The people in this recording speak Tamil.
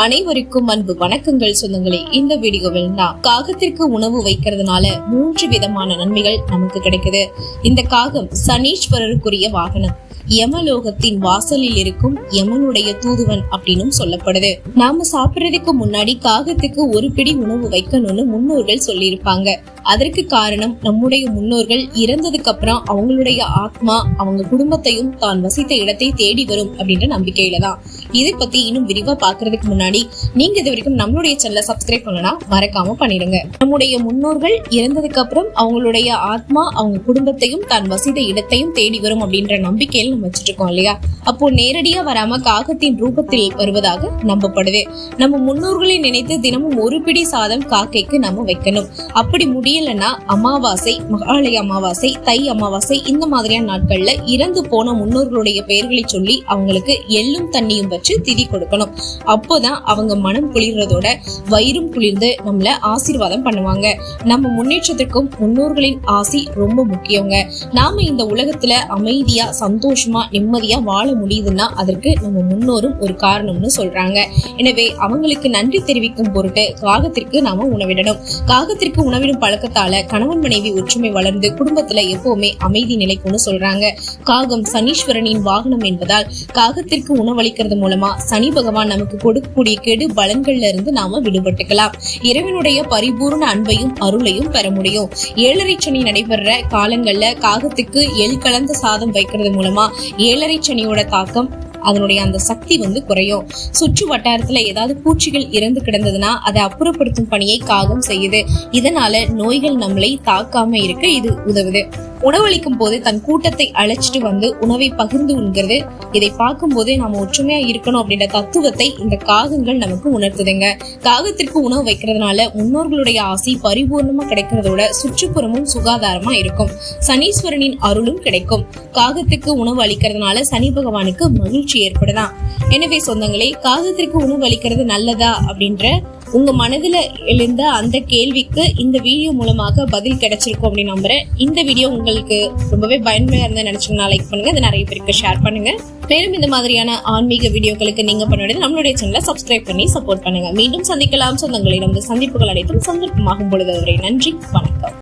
அனைவருக்கும் அன்பு வணக்கங்கள் சொந்தங்களே. இந்த வீடியோவில் நான் காகத்திற்கு உணவு வைக்கிறதுனால மூன்று விதமான நன்மைகள் நமக்கு கிடைக்குது. இந்த காகம் சனீஸ்வரருக்குரிய வாகனம். யமலோகத்தின் வாசலில் இருக்கும் யமனுடைய தூதுவன் அப்படின்னும் சொல்லப்படுது. நாம சாப்பிடுறதுக்கு முன்னாடி காகத்துக்கு ஒரு பிடி உணவு வைக்கணும்னு முன்னோர்கள் சொல்லியிருப்பாங்க. அதற்கு காரணம் நம்முடைய முன்னோர்கள் இறந்ததுக்கு அப்புறம் அவங்களுடைய ஆத்மா அவங்க குடும்பத்தையும் தான் வசித்த இடத்தை தேடி வரும் அப்படின்ற நம்பிக்கையில தான். இதை பத்தி இன்னும் விரிவா பாக்குறதுக்கு முன்னாடி நீங்க இது வரைக்கும் நம்மளுடைய சேனலை சப்ஸ்கிரைப் பண்ணனா மறக்காம பண்ணிடுங்க. நம்முடைய முன்னோர்கள் இறந்ததுக்கு அப்புறம் அவங்களுடைய ஆத்மா அவங்க குடும்பத்தையும் தான் வசித்த இடத்தையும் தேடி வரும் அப்படின்ற நம்பிக்கையில் நம்ம வச்சுட்டு இருக்கோம் இல்லையா? அப்போ நேரடியா வராம காகத்தின் ரூபத்தில் வருவதாக நம்பப்படுது. நம்ம முன்னோர்களை நினைத்து தினமும் ஒரு பிடி சாதம் காக்கைக்கு நம்ம வைக்கணும். அப்படி முடியலன்னா அமாவாசை மகாலய அமாவாசை தை அமாவாசை இந்த மாதிரியான நாட்கள்ல இறந்து போன முன்னோர்களுடைய பெயர்களை சொல்லி அவங்களுக்கு எள்ளும் தண்ணியும் வச்சு திதி கொடுக்கணும். அப்போதான் அவங்க மனம் குளிர்றதோட வயிறும் குளிர்ந்து நம்மள ஆசீர்வாதம் பண்ணுவாங்க. நம்ம முன்னேற்றத்திற்கும் முன்னோர்களின் ஆசி ரொம்ப முக்கியங்க. நாம இந்த உலகத்துல அமைதியா சந்தோஷமா நிம்மதியா வாழ முடியுதுன்னா அதற்கு நம்ம முன்னோரும் ஒரு காரணம்னு சொல்றாங்க. எனவே அவங்களுக்கு நன்றி தெரிவிக்கும் பொருட்டு காகத்திற்கு நாம உணவிடணும். காகத்திற்கு உணவிடும் பழக்கம் பழக்கத்தால கணவன் மனைவி ஒற்றுமை வளர்ந்து குடும்பத்துல எப்பவுமே அமைதி நிலைக்கும்னு சொல்றாங்க. காகம் சனீஸ்வரனின் வாகனம் என்பதால் காகத்திற்கு உணவளிக்கிறது மூலமா சனி பகவான் நமக்கு கொடுக்கக்கூடிய கெடு பலன்கள்ல இருந்து நாம விடுபட்டுக்கலாம். இறைவனுடைய பரிபூர்ண அன்பையும் அருளையும் பெற முடியும். ஏழரை சனி நடைபெற காலங்கள்ல காகத்துக்கு எல் கலந்த சாதம் வைக்கிறது மூலமா ஏழரை சனியோட தாக்கம் அதனுடைய அந்த சக்தி வந்து குறையும். சுற்று வட்டாரத்துல ஏதாவது பூச்சிகள் இறந்து கிடந்ததுன்னா அதை அப்புறப்படுத்தும் பணியை காகம் செய்யுது. இதனால நோய்கள் நம்மளை தாக்காம இருக்க இது உதவுது. உணவளிக்கும் போது தன் கூட்டத்தை அழைச்சிட்டு வந்து உணவை பகிர்ந்து உண்கிறது. இதை பார்க்கும்போது நாம ஒற்றுமையா இருக்கணும் அப்படின்ற தத்துவத்தை இந்த காகங்கள் நமக்கு உணர்த்துதுங்க. காகத்திற்கு உணவு வைக்கிறதுனால முன்னோர்களுடைய ஆசை பரிபூர்ணமா கிடைக்கிறதோட சுற்றுப்புறமும் சுகாதாரமா இருக்கும். சனீஸ்வரனின் அருளும் கிடைக்கும். காகத்துக்கு உணவு அளிக்கிறதுனால சனி பகவானுக்கு மகிழ்ச்சி ஏற்படுதான் எனவே சொந்தங்களே காகத்திற்கு உணவு அளிக்கிறது நல்லதா அப்படின்ற உங்க மனதில் எழுந்த அந்த கேள்விக்கு இந்த வீடியோ மூலமாக பதில் கிடைச்சிருக்கும் அப்படின்னு நம்புறேன். இந்த வீடியோ உங்களுக்கு ரொம்பவே பயனுள்ளா இருந்தால் நினைச்சீங்கன்னா லைக் பண்ணுங்க. இதை நிறைய பேருக்கு ஷேர் பண்ணுங்க. மேலும் இந்த மாதிரியான ஆன்மீக வீடியோக்களுக்கு நீங்க பண்ணுவது நம்மளுடைய சேனலை சப்ஸ்கிரைப் பண்ணி சப்போர்ட் பண்ணுங்க. மீண்டும் சந்திக்கலாம். சொந்தங்களை நமது சந்திப்புகள் அனைத்தும் சந்தர்ப்பமாகும் பொழுது அவரை நன்றி. வணக்கம்.